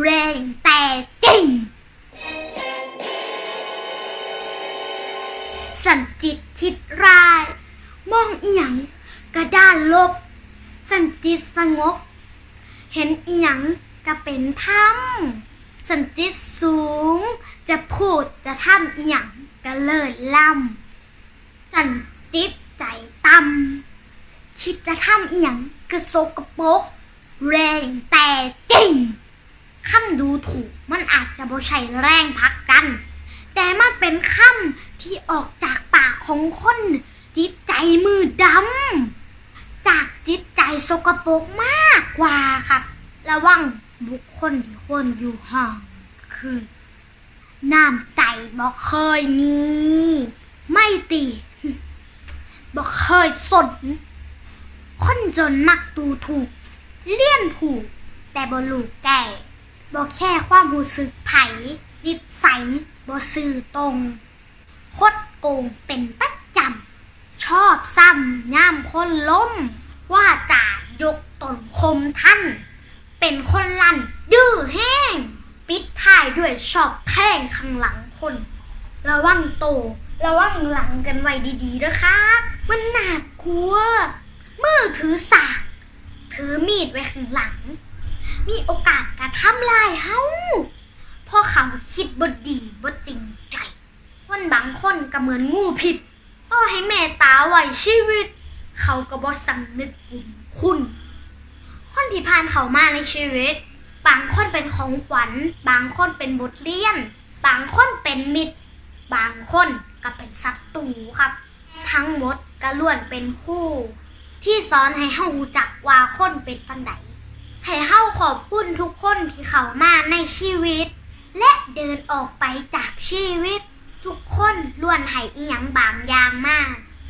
แรงแต่จริง สันจิตคิดร้าย มองเอียงกระด้านลบ สันจิตสงบ เห็นเอียงก็เป็นธรรมสันจิตสูง จะพูดจะทำเอียงก็เลิศล่ำสันจิตใจต่ำคิดจะทำเอียงก็สกปกแรงแต่จริง คำดูถูกมันอาจจะบ่ ใช่แรงพักกัน แต่มันเป็นคำที่ออกจากปากของคน จิตใจมือดำจากจิตใจสกปรกมากกว่าครับ ระวังบุคคลที่ควรอยู่ห่างคือน้ำใจบ่เคยมี ไม่ตีบ่เคยสนคนจนมักดูถูก เลี่ยนผูก แต่บลูกแก่ บ่แค่ความรู้สึกไผ่นิสัยบ่ซื่อตรง คดโกงเป็นประจำ ชอบซ้ำย่ามคนล้ม ว่าจายกตนคมท่าน เป็นคนลั่น ดื้อแห้ง ปิดท้ายด้วยชอบแข้งข้างหลังคน ระวังโต ระวังหลังกันไว้ดีๆเด้อครับ มันหน่ากลัวมือถือสาก ถือมีดไว้ข้างหลัง มีโอกาสกระทำลายเฮาพราะเขาคิดบดดีบดจริงใจ คนบางคนก็เหมือนงูผิดต่อให้แม่ตาไหวชีวิต เขาก็บ่สำนึกบุญคุณ คนที่ผ่านเขามาในชีวิต บางคนเป็นของขวัญ บางคนเป็นบทเรียน บางคนเป็นมิตร บางคนก็เป็นศัตรูครับ ทั้งหมดก็ล้วนเป็นคู่ ที่สอนให้เฮารู้จักว่าคนเป็นจังได ให้เฮาขอบคุณทุกคนที่เข้ามาในชีวิต และเดินออกไปจากชีวิต ทุกคนล้วนให้อีหยังบางอย่างมา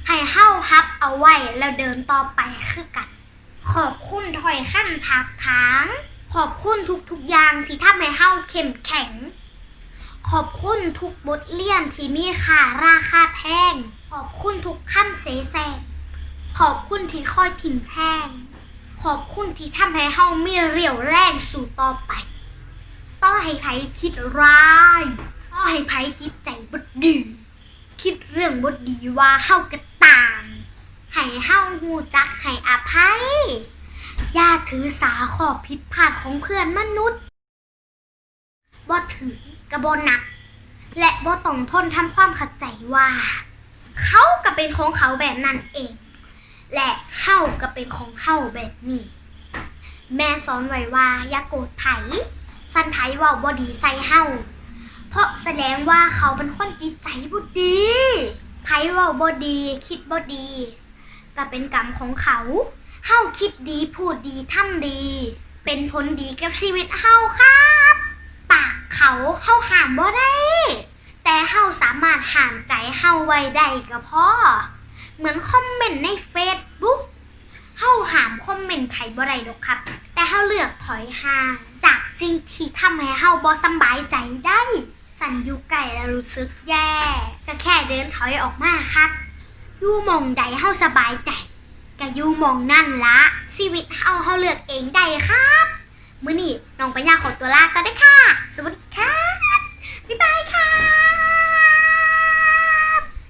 ให้เฮาฮับเอาไว้แล้วเดินต่อไปคือกัน ขอบคุณถอยขั้นทักทาง ขอบคุณทุกๆอย่างที่ทำให้เฮาเข้มแข็ง ขอบคุณทุกบทเรียนที่มีค่าราคาแพง ขอบคุณทุกขั้นเสแสร้งขอบคุณที่คอยถิ่มแทง ขอบคุณที่ทำให้เฮามีเรี่ยวแรงสู่ต่อไปต่อให้ไผคิดร้ายต่อให้ไผจิตใจบดดี คิดเรื่องบดดีว่าเฮากระตามให้เฮาฮู้จักให้อภัยอย่าถือสาขอบผิดพลาดของเพื่อนมนุษย์บ่ถือกระบหนัก และบ่ต้องทนทำความข้าใจว่า เขาก็เป็นของเขาแบบนั้นเอง และเฮาก็เป็นของเฮาแบบนี้ แม่สอนไว้ว่าอย่าโกรธไผสันไผเว่าบ่ดีใส่เฮาเพราะแสดงว่าเขาเป็นคนจิตใจบ่ดีไผเว่าบ่ดีคิดบ่ดี ก็เป็นกรรมของเขาเฮาคิดดีพูดดีทำดี เป็นผลดีกับชีวิตเฮาครับ ปากเขาเฮาห้ามบ่ได้ แต่เฮาสามารถห้ามใจเฮาไว้ได้ก็พอเหมือนคอมเมนต์ใน เหม็นไผบ่ได้ดอกครับ แต่เฮาเลือกถอยห่าง จากสิ่งที่ทำให้เฮาบ่สบายใจได้ สันอยู่ไกลแล้วรู้สึกแย่ ก็แค่เดินถอยออกมาครับอยู่มองใดเฮาสบายใจก็อยู่มองนั่นละชีวิตเฮาเฮาเลือกเองได้ครับมื้อนี้น้องปัญญาขอตัวลาก็ได้ค่ะ